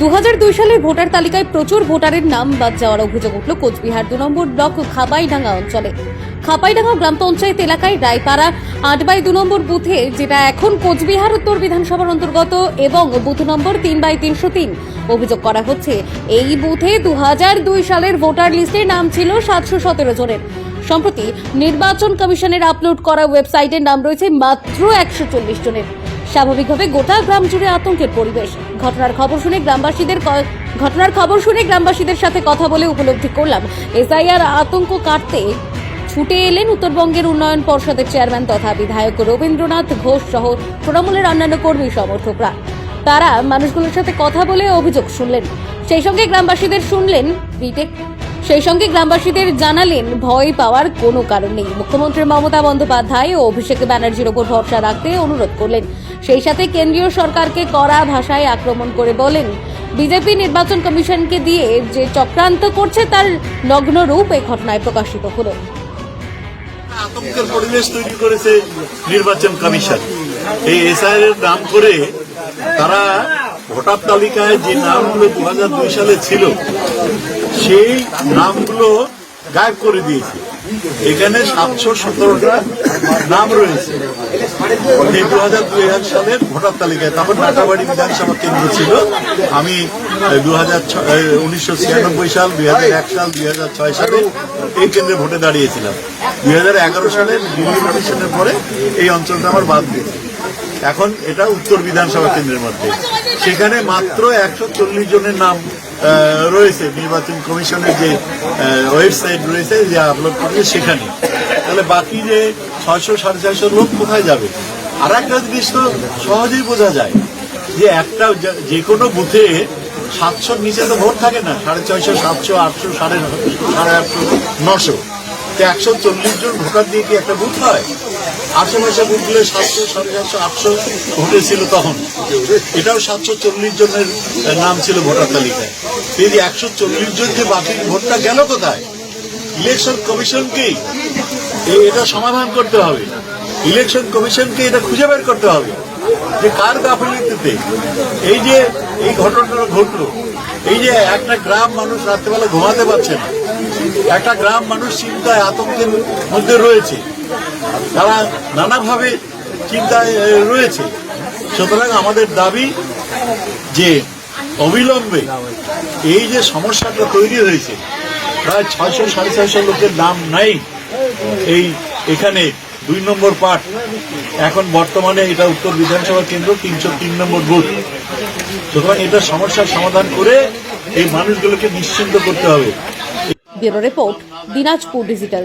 দু সালে ভোটার তালিকায় প্রচুর ভোটারের নাম বাদ যাওয়ার অভিযোগ উঠল কোচবিহার দু নম্বর ব্লক খাপাইডাঙ্গা অঞ্চলে। খাপাইডাঙ্গা গ্রাম পঞ্চায়েত এলাকায় রায়পাড়া আট বাই দু নম্বর বুথে, যেটা এখন কোচবিহার উত্তর বিধানসভার অন্তর্গত এবং বুথ নম্বর তিন বাই তিনশো তিন অভিযোগ করা হচ্ছে। এই বুথে দু দুই সালের ভোটার লিস্টে নাম ছিল সাতশো সতেরো জনের। সম্প্রতি নির্বাচন কমিশনের আপলোড করা ওয়েবসাইটের নাম রয়েছে মাত্র একশো চল্লিশ জনের। স্বাভাবিকভাবে গোটা গ্রাম জুড়ে আতঙ্কের পরিবেশ। ঘটনার খবর শুনে গ্রামবাসীদের ঘটনার খবর শুনে গ্রামবাসীদের সাথে কথা বলে উপলব্ধি করলাম। এসআইআর আতঙ্ক কাটতে ছুটে এলেন উত্তরবঙ্গের উন্নয়ন পর্ষদের চেয়ারম্যান তথা বিধায়ক রবীন্দ্রনাথ ঘোষ সহ তৃণমূলের অন্যান্য কর্মী সমর্থকরা। তারা মানুষগুলোর সাথে কথা বলে অভিযোগ শুনলেন। সেই সঙ্গে গ্রামবাসীদের শুনলেন রিটেক সেই সঙ্গে গ্রামবাসীদের জানালেন, ভয় পাওয়ার কোনো কারণ নেই। মুখ্যমন্ত্রী মমতা বন্দ্যোপাধ্যায় ও অভিষেক ব্যানার্জির ওপর ভরসা রাখতে অনুরোধ করলেন। সেই সাথে কেন্দ্রীয় সরকারকে কড়া ভাষায় আক্রমণ করে বলেন, বিজেপি নির্বাচন কমিশনকে দিয়ে যে চক্রান্ত করছে তার নগ্ন রূপ এই ঘটনায় প্রকাশিত হলো। আতঙ্কের পরিবেশ তৈরি করেছে নির্বাচন কমিশন। এই এসআইআর এর নাম করে তারা ভোটার তালিকায় যে নামগুলো দু দুই সালে ছিল, সেই নামগুলো গায়েব করে দিয়েছে। এখানে সাতশো সতেরোটা নাম রয়েছে। এই দু হাজার দুই সালের ভোটার তালিকায়। তখন নাটাবাড়ি বিধানসভা কেন্দ্র ছিল। আমি দু হাজার উনিশশো ছিয়ানব্বই সাল দুই হাজার এক সাল দুই হাজার ছয় সালে এই কেন্দ্রে ভোটে দাঁড়িয়েছিলাম। দুই হাজার এগারো সালে দিল্লি পরে এই অঞ্চলটা আমার বাদ দিয়েছে। এখন এটা উত্তর বিধানসভা কেন্দ্রের মধ্যে। সেখানে মাত্র একশো চল্লিশ জনের নাম রয়েছে, নির্বাচন কমিশনের যে ওয়েবসাইট রয়েছে, যে আপলোড করেছে সেখানে। তাহলে বাকি যে ছয়শো, সাড়ে চারশো লোক কোথায় যাবে? আর একটা জিনিস তো সহজেই বোঝা যায় যে একটা যে- কোনো বুথে সাতশোর নিচে তো ভোট থাকে না, সাড়ে ছয়শো, সাতশো, আটশো, সাড়ে সাড়ে আটশো, নশো। তো একশো চল্লিশ জন ভোটার দিয়ে কি একটা বুথ হয়? আশেপাশে বুথগুলো সাতশো, সাড়ে সাতশো, আটশো ভোটে ছিল তখন। এটাও সাতশো চল্লিশ জনের নাম ছিল ভোটার তালিকায়। এই যে একশো চল্লিশ জন যে বাকি ভোটটা গেল কোথায়? ইলেকশন কমিশনকেই। এটা সমাধান করতে হবে। ইলেকশন কমিশনকে এটা খুঁজে বের করতে হবে। যে কার গাফিলতিতে এই যে এই ঘটনাটা ঘটলো, এই যে একটা গ্রাম মানুষ রাত্রেবেলা ঘুমাতে পারছে না, একটা গ্রাম মানুষ চিন্তায়, আতঙ্কের মধ্যে রয়েছে। তারা নানাভাবে চিন্তায় রয়েছে। সুতরাং আমাদের দাবি যে অবিলম্বে এই যে সমস্যাটা তৈরি হয়েছে, প্রায় ছয়শো সাড়ে ছয়শো লোকের নাম নাই। এই এখানে দুই নম্বর পার্ট, এখন বর্তমানে এটা উত্তর বিধানসভা কেন্দ্র, তিনশো তিন নম্বর বুথ। সুতরাং এটা সমস্যার সমাধান করে এই মানুষগুলোকে নিশ্চিন্ত করতে হবে। Bureau report, Dinajpur digital.